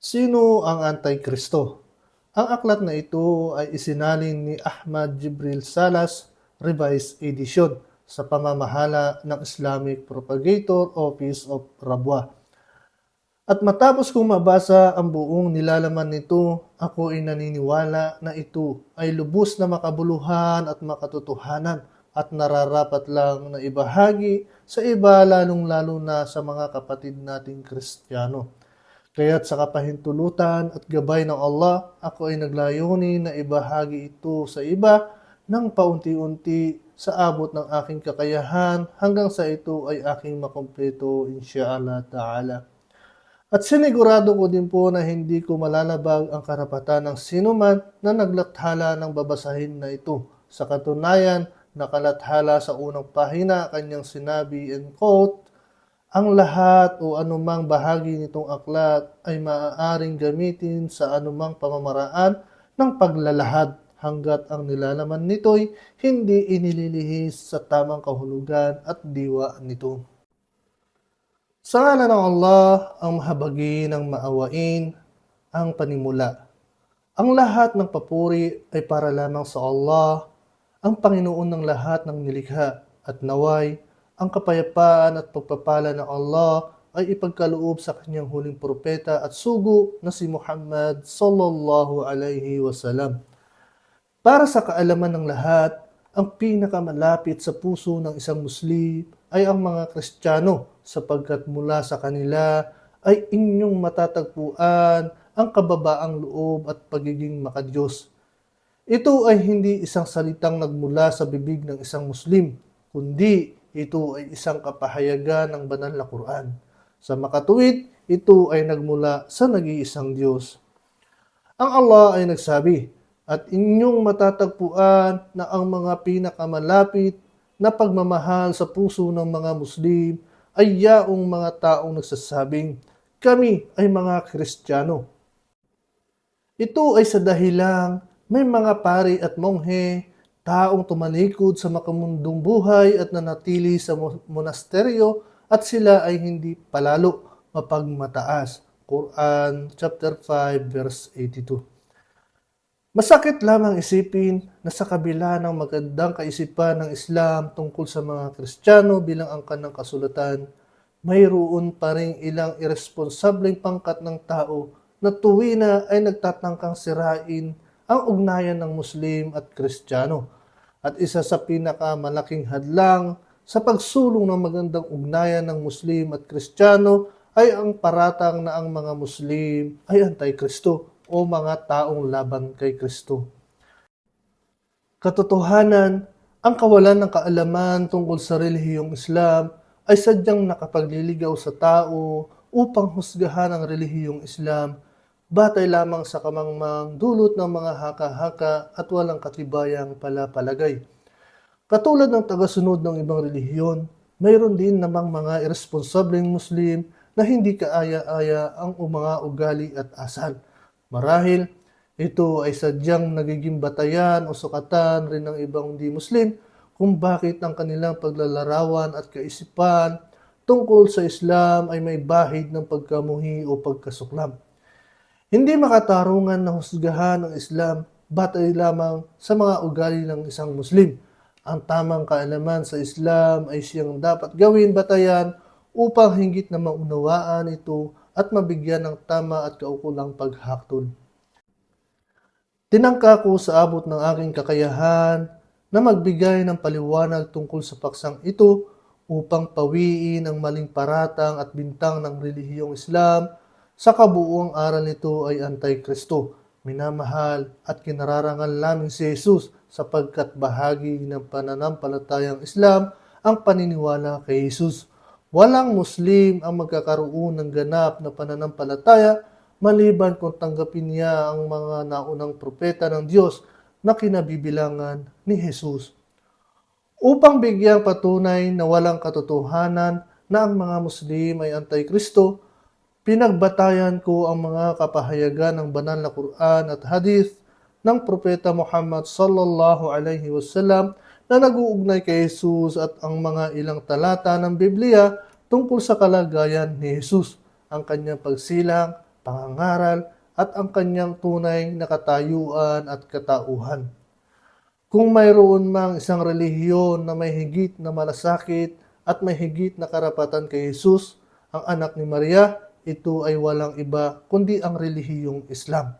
Sino ang Antikristo? Ang aklat na ito ay isinalin ni Ahmad Jibril Salas Revised Edition sa pamamahala ng Islamic Propagator Office of Rabwa. At matapos kong mabasa ang buong nilalaman nito, ako ay naniniwala na ito ay lubos na makabuluhan at makatotohanan at nararapat lang na ibahagi sa iba lalong-lalo na sa mga kapatid nating Kristiyano. Kaya't sa kapahintulutan at gabay ng Allah, ako ay naglayunin na ibahagi ito sa iba ng paunti-unti sa abot ng aking kakayahan hanggang sa ito ay aking makumpleto insyaallah ta'ala. At sinigurado ko din po na hindi ko malalabag ang karapatan ng sinuman na naglathala ng babasahin na ito. Sa katunayan, nakalathala sa unang pahina kanyang sinabi and quote, ang lahat o anumang bahagi nitong aklat ay maaaring gamitin sa anumang pamamaraan ng paglalahad hanggat ang nilalaman nito'y hindi inililihis sa tamang kahulugan at diwa nito. Sa ngala ng Allah, ang mahabagi ng maawain, ang panimula. Ang lahat ng papuri ay para lamang sa Allah, ang Panginoon ng lahat ng nilikha at naway, ang kapayapaan at pagpapala ng Allah ay ipagkaloob sa kanyang huling propeta at sugo na si Muhammad sallallahu alaihi wasallam. Para sa kaalaman ng lahat, ang pinakamalapit sa puso ng isang Muslim ay ang mga Kristiyano sapagkat mula sa kanila ay inyong matatagpuan ang kababaang loob at pagiging makadiyos. Ito ay hindi isang salitang nagmula sa bibig ng isang Muslim, kundi ito ay isang kapahayagan ng banal na Quran. Sa makatuwid, ito ay nagmula sa nag-iisang Diyos. Ang Allah ay nagsabi, at inyong matatagpuan na ang mga pinakamalapit na pagmamahal sa puso ng mga Muslim ay yaong mga taong nagsasabing, kami ay mga Kristiyano. Ito ay sa dahilang may mga pari at monghe, taong tumalikod sa makamundong buhay at nanatili sa monasteryo at sila ay hindi palalo mapagmataas. Quran chapter 5 verse 82. Masakit lamang isipin na sa kabila ng magandang kaisipan ng Islam tungkol sa mga Kristiyano bilang angkan ng kasulatan, mayroon pa rin ilang irresponsableng pangkat ng tao na tuwi na ay nagtatangkang sirain ang ugnayan ng Muslim at Kristiyano. At isa sa pinakamalaking hadlang sa pagsulong ng magandang ugnayan ng Muslim at Kristiyano ay ang paratang na ang mga Muslim ay anti-Kristo o mga taong laban kay Kristo. Katotohanan, ang kawalan ng kaalaman tungkol sa relihiyong Islam ay sadyang nakapagliligaw sa tao upang husgahan ang relihiyong Islam batay lamang sa kamangmang dulot ng mga haka-haka at walang katibayang palapalagay. Katulad ng tagasunod ng ibang relihiyon, mayroon din namang mga irresponsableng Muslim na hindi kaaya-aya ang mga ugali at asal Marahil, ito ay sadyang nagiging batayan o sukatan rin ng ibang di Muslim kung bakit ang kanilang paglalarawan at kaisipan tungkol sa Islam ay may bahid ng pagkamuhi o pagkasuklam. Hindi makatarungan na husgahan ng Islam batay lamang sa mga ugali ng isang Muslim. Ang tamang kaalaman sa Islam ay siyang dapat gawin batayan upang hingit na maunawaan ito at mabigyan ng tama at kaukulang paghaktol. Tinangka ko sa abot ng aking kakayahan na magbigay ng paliwanag tungkol sa paksang ito upang pawiin ang maling paratang at bintang ng relihiyong Islam sa kabuuang aral nito ay Antikristo, minamahal at kinararangal namin si Jesus sapagkat bahagi ng pananampalatayang Islam ang paniniwala kay Jesus. Walang Muslim ang magkakaroon ng ganap na pananampalataya maliban kung tanggapin niya ang mga naunang propeta ng Diyos na kinabibilangan ni Jesus. Upang bigyang patunay na walang katotohanan na ang mga Muslim ay antikristo, pinagbatayan ko ang mga kapahayagan ng banal na Quran at Hadith ng propeta Muhammad sallallahu alaihi wasallam na nag-uugnay kay Jesus at ang mga ilang talata ng Biblia tungkol sa kalagayan ni Jesus, ang kanyang pagsilang pangangaral at ang kanyang tunay na katayuan at katauhan. Kung mayroon mang isang relihiyon na may higit na malasakit at may higit na karapatan kay Jesus, ang anak ni Maria, ito ay walang iba kundi ang relihiyong Islam.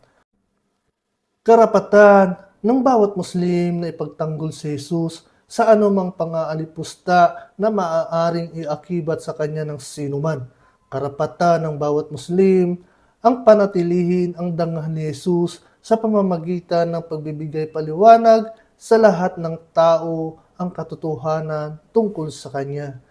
Karapatan ng bawat Muslim na ipagtanggol si Jesus sa anumang pangaalipusta na maaaring iakibat sa kanya ng sinuman. Karapatan ng bawat Muslim ang panatilihin ang dangal ni Jesus sa pamamagitan ng pagbibigay paliwanag sa lahat ng tao ang katotohanan tungkol sa Kanya.